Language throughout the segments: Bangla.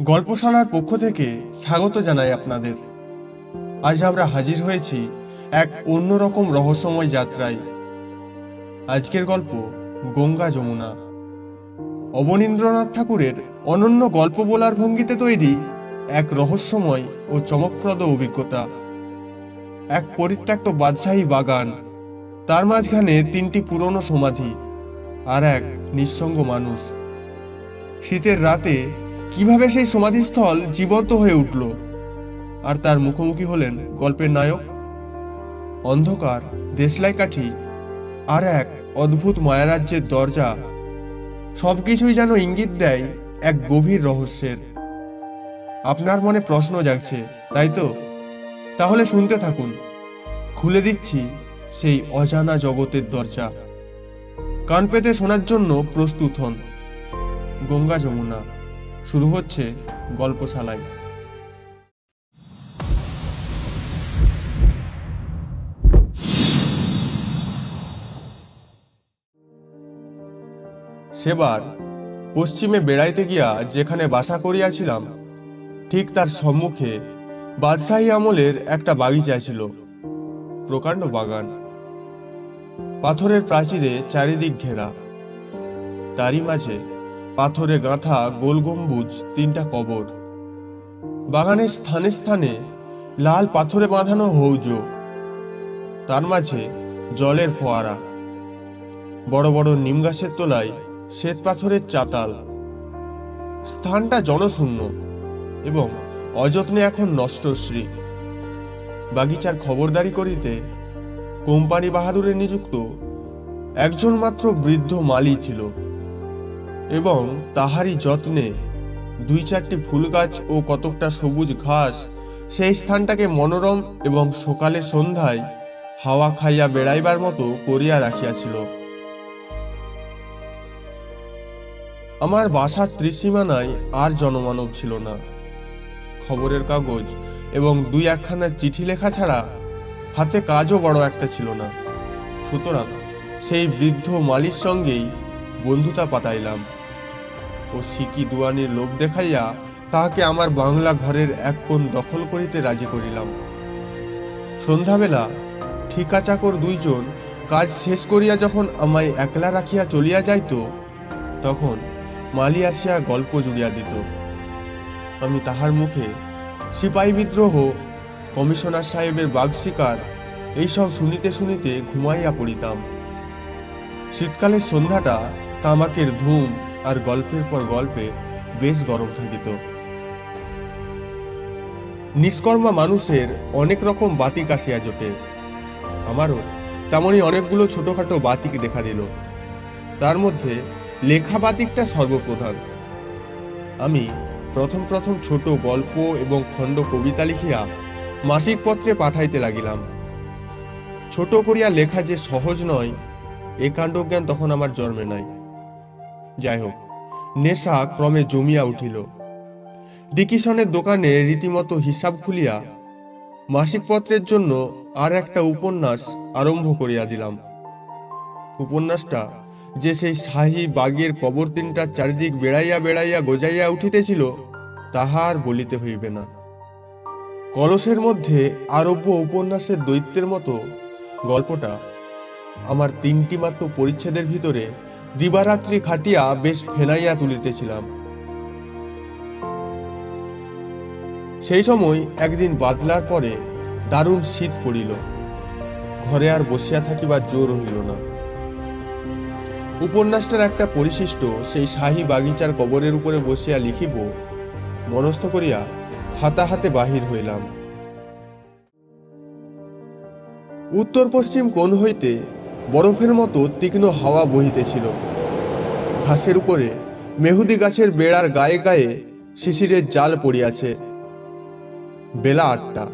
গল্পশালার পক্ষ থেকে স্বাগত জানাই আপনাদের। আজ আমরা হাজির হয়েছি এক অন্যরকম রহস্যময় যাত্রায়। আজকের গল্প গঙ্গা যমুনা। অবনীন্দ্রনাথ ঠাকুরের অনন্য গল্প বলার ভঙ্গিতে তৈরি এক রহস্যময় ও চমকপ্রদ অভিজ্ঞতা। এক পরিত্যক্ত বাদশাহী বাগান, তার মাঝখানে তিনটি পুরনো সমাধি আর এক নিঃসঙ্গ মানুষ। শীতের রাতে কীভাবে সেই সমাধিস্থল জীবন্ত হয়ে উঠল? আর তার মুখোমুখি হলেন গল্পের নায়ক, অন্ধকার দেশলাই কাঠি আর এক অদ্ভুত মায়ারাজ্যের দরজা। সবকিছুই যেন ইঙ্গিত দেয় এক গভীর রহস্যের। আপনার মনে প্রশ্ন জাগছে, তাই তো? তাহলে শুনতে থাকুন। খুলে দিচ্ছি সেই অজানা জগতের দরজা। কান পেতে শোনার জন্য প্রস্তুত হন। গঙ্গা যমুনা। শুরু হচ্ছে গল্পশালায়। সেবার পশ্চিমে বেড়াইতে গিয়া যেখানে বাসা করিয়াছিলাম, ঠিক তার সম্মুখে বাদশাহী আমলের একটা বাগিচা ছিল, প্রকাণ্ড বাগান। পাথরের প্রাচীরে চারিদিক ঘেরা। তারই মাঝে পাথরে গাঁথা গোল গম্বুজ, তিনটা কবর। বাগানের স্থানে স্থানে লাল পাথরে বাঁধানো হৌজ। তার মাঝে জলের ফোয়ারা। বড় বড় নিম গাছের তলায় শ্বেত পাথরের চাতাল। স্থানটা জনশূন্য এবং অযত্নে এখন নষ্টশ্রী। বাগিচার খবরদারি করিতে কোম্পানি বাহাদুরে নিযুক্ত একজন মাত্র বৃদ্ধ মালি ছিল। এবং তাহারই যত্নে দুই চারটি ফুল গাছ ও কতকটা সবুজ ঘাস সেই স্থানটাকে মনোরম এবং সকালে সন্ধ্যায় হাওয়া খাইয়া বেড়াইবার মতো করিয়া রাখিয়াছিল। আমার বাসার ত্রিসীমানায় আর জনমানব ছিল না। খবরের কাগজ এবং দুই একখানা চিঠি লেখা ছাড়া হাতে কাজও বড় একটা ছিল না। সুতরাং সেই বৃদ্ধ মালির সঙ্গেই বন্ধুতা পাতাইলাম ও সিকি দুয়ানির লোভ দেখাইয়া তাহাকে আমার বাংলা ঘরের এক কোণ দখল করিতে রাজি করিলাম। সন্ধ্যাবেলা ঠিকা চাকর দুইজন কাজ শেষ করিয়া যখন আমায় একলা রাখিয়া চলিয়া যাইত, তখন মালি আসিয়া গল্প জুড়িয়া দিত। আমি তাহার মুখে সিপাহী বিদ্রোহ, কমিশনার সাহেবের বাঘ শিকার এইসব শুনিতে শুনিতে ঘুমাইয়া পড়িতাম। শীতকালের সন্ধ্যাটা তামাকের ধুম আর গল্পের পর গল্পে বেশ গরম থাকিত। নিষ্কর্মা মানুষের অনেক রকম বাতিক আসিয়া জোটে। আমারও তেমনই অনেকগুলো ছোটখাটো বাতিক দেখা দিল। তার মধ্যে লেখা বাতিকটা সর্বপ্রধান। আমি প্রথম প্রথম ছোট গল্প এবং খণ্ড কবিতা লিখিয়া মাসিক পত্রে পাঠাইতে লাগিলাম। ছোট করিয়া লেখা যে সহজ নয়, এ কাণ্ডজ্ঞান তখন আমার জন্মে নাই। যাই হোক, নেশা ক্রমে জমিয়া উঠিল। ডিকিশনের দোকানে রীতিমতো হিসাব খুলিয়া মাসিক পত্রের জন্য আর একটা উপন্যাস আরম্ভ করিয়া দিলাম। উপন্যাসটা যে সেই শাহী বাগের কবর তিনটার চারিদিক বেড়াইয়া বেড়াইয়া গোজাইয়া উঠিতেছিল তাহার বলিতে হইবে না। কলসের মধ্যে আরব্য উপন্যাসের দৈত্যের মতো গল্পটা আমার তিনটি মাত্র পরিচ্ছেদের ভিতরে দিবারাত্রি খাটিয়া বেশ ফেনাইয়া তুলিতেছিলাম। সেই সময় একদিন বাদলার পরে দারুণ শীত পড়িল। ঘরে আর বসিয়া থাকিবার জোর হইল না। উপন্যাসটার একটা পরিশিষ্ট সেই শাহী বাগিচার কবরের উপরে বসিয়া লিখিব, মনস্থ করিয়া খাতা হাতে বাহির হইলাম। উত্তর পশ্চিম কোণ হইতে বরফের মতো তীক্ষ্ণ হাওয়া বহিতেছিল। ঘাসের উপরে মেহুদি গাছের বেড়ার গায়ে গায়ে শিশিরের জাল পড়িয়াছে। বেলা আটটা।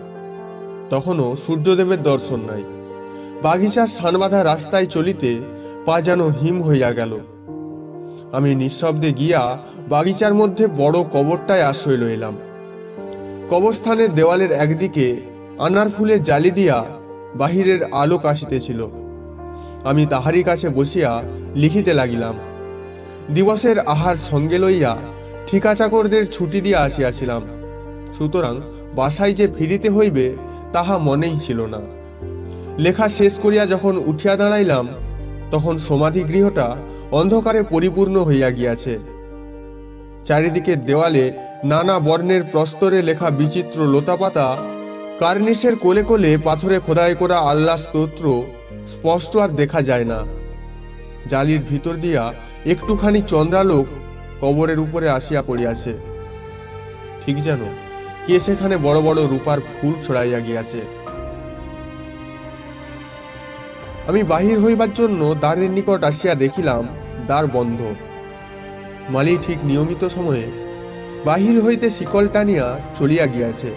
তখনও সূর্যদেবের দর্শন নাই। বাগিচার সানবাঁধা রাস্তায় চলিতে পা যেন হিম হইয়া গেল। আমি নিঃশব্দে গিয়া বাগিচার মধ্যে বড় কবরটায় আশ্রয় লইলাম। কবরস্থানের দেওয়ালের একদিকে আনার ফুলের জালি দিয়া বাহিরের আলোক আসিতেছিল। আমি তাহারই কাছে বসিয়া লিখিতে লাগিলাম দিবসের আহার সঙ্গে লইয়া ঠিকা চাকরদের ছুটি দিয়ে আসিয়াছিলাম। সুতরাং বাসায় যে ফিরিতে হইবে, তাহা মনেই ছিল না। লেখা শেষ করিয়া যখন উঠিয়া দাঁড়াইলাম, তখন সমাধি গৃহটা অন্ধকারে পরিপূর্ণ হইয়া গিয়াছে। চারিদিকে দেওয়ালে নানা বর্ণের প্রস্তরে লেখা বিচিত্র লতাপাতা, কার্নিশের কোলে কোলে পাথরে খোদাই করা আল্লাহ স্তোত্র স্পষ্ট আর দেখা যায় না। জালির ভিতর দিয়া একটুখানি চন্দ্রালোক কবরের উপরে আসিয়া পড়িয়াছে। ঠিক যেন কে সেখানে বড় বড় রূপার ফুল ছড়াইয়া গিয়াছে। আমি বাহির হইবার জন্য দ্বারের নিকট আসিয়া দেখিলাম দ্বার বন্ধ। মালি ঠিক নিয়মিত সময়ে বাহির হইতে শিকল টানিয়া চলিয়া গিয়াছে।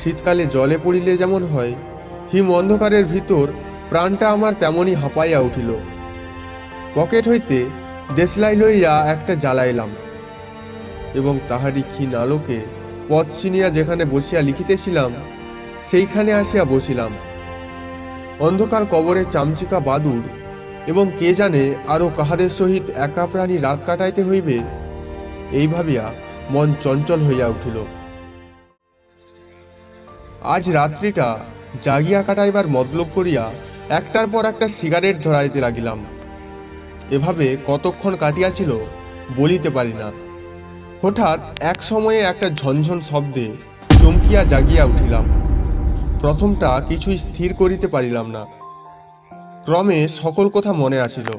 শীতকালে জলে পড়িলে যেমন হয়, হিম অন্ধকারের ভিতর প্রাণটা আমার তেমনই হাঁপাইয়া উঠিল। পকেট হইতে দেশলাই লইয়া একটা জ্বালাইলাম, এবং তাহারই ক্ষীণ আলোকে পথ চিনিয়া যেখানে বসিয়া লিখিতেছিলাম, সেইখানে আসিয়া বসিলাম। অন্ধকার কবরে চামচিকা বাদুর এবং কে জানে আরও কাহাদের সহিত একা প্রাণী রাত কাটাইতে হইবে, এই ভাবিয়া মন চঞ্চল হইয়া উঠিল। আজ রাত্রিটা জাগিয়া কাটাইবার মতলব করিয়া একটার পর একটা সিগারেট ধরাইতে লাগিলাম। এভাবে কতক্ষণ কাটিয়াছিল বলিতে পারি না। হঠাৎ এক সময়ে একটা ঝনঝন শব্দে চমকিয়া জাগিয়া উঠিলাম। প্রথমটা কিছুই স্থির করিতে পারিলাম না। ক্রমে সকল কথা মনে আসিল।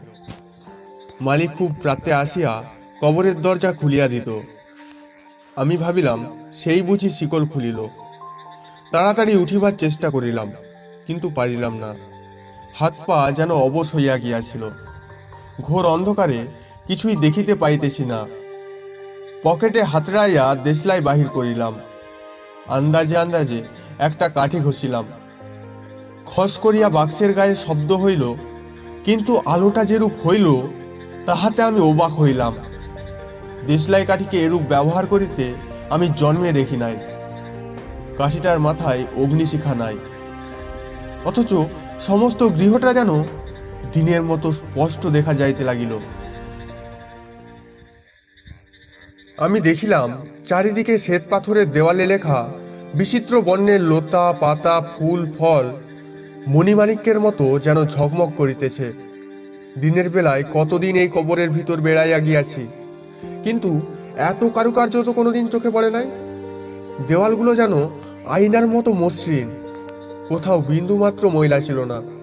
মালিক খুব প্রাতে আসিয়া কবরের দরজা খুলিয়া দিত। আমি ভাবিলাম, সেই বুঝি শিকল খুলিল। তাড়াতাড়ি উঠিবার চেষ্টা করিলাম, কিন্তু পারিলাম না। হাত পা যেন অবশ হইয়া গিয়াছিল। ঘোর অন্ধকারে কিছুই দেখিতে পাইতেছি না। পকেটে হাতড়াইয়া দেশলাই বাহির করিলাম। আন্দাজে আন্দাজে একটা কাঠি ঘষিলাম। খস করিয়া বাক্সের গায়ে শব্দ হইল, কিন্তু আলোটা যেরূপ হইল, তাহাতে আমি অবাক হইলাম। দেশলাই কাঠিকে এরূপ ব্যবহার করিতে আমি জন্মে দেখি নাই। কাঠিটার মাথায় অগ্নিশিখা নাই। অথচ সমস্ত গৃহটা যেন দিনের মতো স্পষ্ট দেখা যাইতে লাগিল। আমি দেখিলাম, চারিদিকে শ্বেত পাথরের দেওয়ালে লেখা, বিচিত্র বর্ণের লতা, পাতা, ফুল, ফল, মণিমাণিক্যের মতো যেন ঝকমক করিতেছে। দিনের বেলায় কতদিন এই কবরের ভিতর বেড়াইয়া গিয়াছি। কিন্তু এত কারুকার্য তো কোনোদিন চোখে পড়ে নাই। দেওয়ালগুলো যেন আয়নার মতো মসৃণ। কোথাও বিন্দুমাত্র ময়লা ছিল না।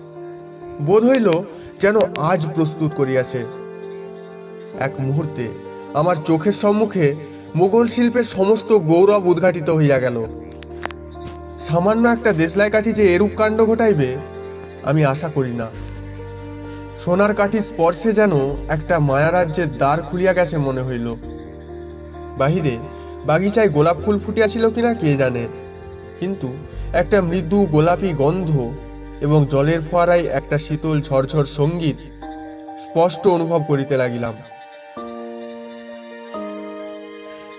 বোধ হইল যেন আজ প্রস্তুত করিয়াছে। এক মুহূর্তে আমার চোখের সম্মুখে মুঘল শিল্পের সমস্ত গৌরব উদ্ঘাটিত হইয়া গেল। সামান্য একটা দেশলাই কাঠি যে এরূপ কাণ্ড ঘটাইবে, আমি আশা করি না। সোনার কাঠির স্পর্শে যেন একটা মায়ারাজ্যের দ্বার খুলিয়া গেছে মনে হইল। বাহিরে বাগিচায় গোলাপ ফুল ফুটিয়াছিল কিনা কে জানে, কিন্তু একটা মৃদু গোলাপি গন্ধ এবং জলের ফোয়ারায় একটা শীতল ঝরঝর সংগীত স্পষ্ট অনুভব করিতে লাগিলাম।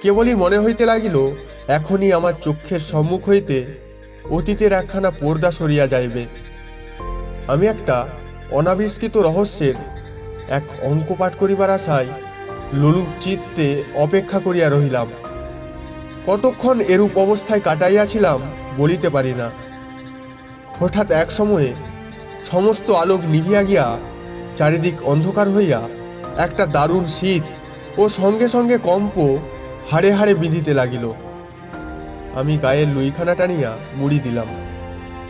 কেবলই মনে হইতে লাগিল, এখনই আমার চক্ষের সম্মুখ হইতে অতীতের একখানা পর্দা সরিয়া যাইবে। আমি একটা অনাবিষ্কৃত রহস্যের এক অঙ্ক পাঠ করিবার আশায় লোলুপ চিত্তে অপেক্ষা করিয়া রহিলাম। কতক্ষণ এরূপ অবস্থায় কাটাইয়াছিলাম বলিতে পারি না। হঠাৎ এক সময়ে সমস্ত আলোক নিভিয়া গিয়া চারিদিক অন্ধকার হইয়া একটা দারুণ শীত ও সঙ্গে সঙ্গে কম্প হাড়ে হাড়ে বিঁধিতে লাগিল। আমি গায়ের লুইখানা টানিয়া মুড়ি দিলাম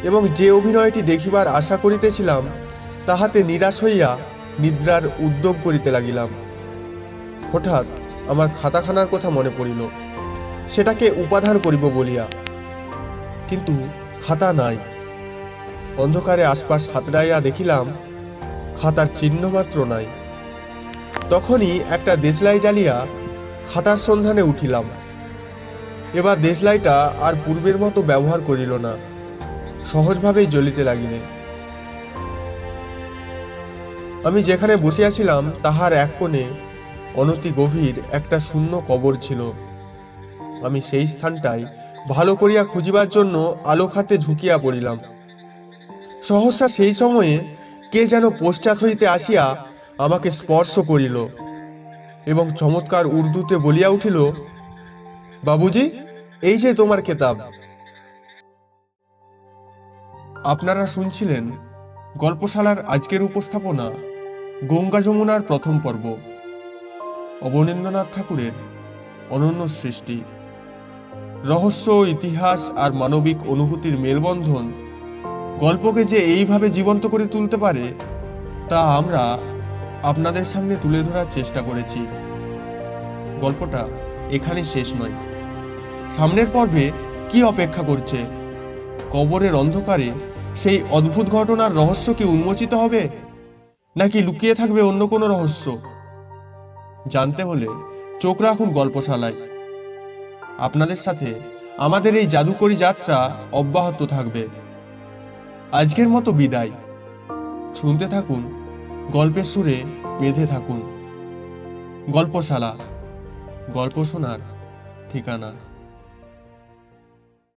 এবং যে অভিনয়টি দেখিবার আশা করিতেছিলাম, তাহাতে নিরাশ হইয়া নিদ্রার উদ্যোগ করিতে লাগিলাম। হঠাৎ আমার খাতাখানার কথা মনে পড়িল, সেটাকে উপাধান করিব বলিয়া। কিন্তু খাতা নাই। অন্ধকারে আশপাশ হাতড়াইয়া দেখিলাম, খাতার চিহ্ন মাত্র নাই। তখনই একটা দেশলাই জ্বালিয়া খাতার সন্ধানে উঠিলাম। এবার দেশলাইটা আর পূর্বের মতো ব্যবহার করিল না, সহজভাবেই জ্বলিতে লাগিলে। আমি যেখানে বসিয়াছিলাম, তাহার এক কোণে অনতি গভীর একটা শূন্য কবর ছিল। আমি সেই স্থানটাই ভালো করিয়া খুঁজিবার জন্য আলোক হাতে ঝুঁকিয়া পড়িলাম। সহসা সেই সময়ে কে যেন পশ্চাৎ হইতে আসিয়া আমাকে স্পর্শ করিল এবং চমৎকার উর্দুতে বলিয়া উঠিল, বাবুজি, এই যে তোমার কেতাব। আপনারা শুনছিলেন গল্পশালার আজকের উপস্থাপনা গঙ্গা যমুনার প্রথম পর্ব। অবনীন্দ্রনাথ ঠাকুরের অনন্য সৃষ্টি। রহস্য, ইতিহাস আর মানবিক অনুভূতির মেলবন্ধন গল্পকে যে এইভাবে জীবন্ত করে তুলতে পারে, তা আমরা আপনাদের সামনে তুলে ধরার চেষ্টা করেছি। গল্পটা এখানে শেষ নয়। সামনের পর্বে কি অপেক্ষা করছে? কবরের অন্ধকারে সেই অদ্ভুত ঘটনার রহস্য কি উন্মোচিত হবে, নাকি লুকিয়ে থাকবে অন্য কোনো রহস্য? জানতে হলে চোখ রাখুন গল্পশালায়। আপনাদের সাথে আমাদের এই জাদুকরী যাত্রা অব্যাহত থাকবে। আজকের মতো বিদায়। শুনতে থাকুন গল্পের সুরে বেঁধে থাকুন। গল্পশালা গল্প শোনার ঠিকানা।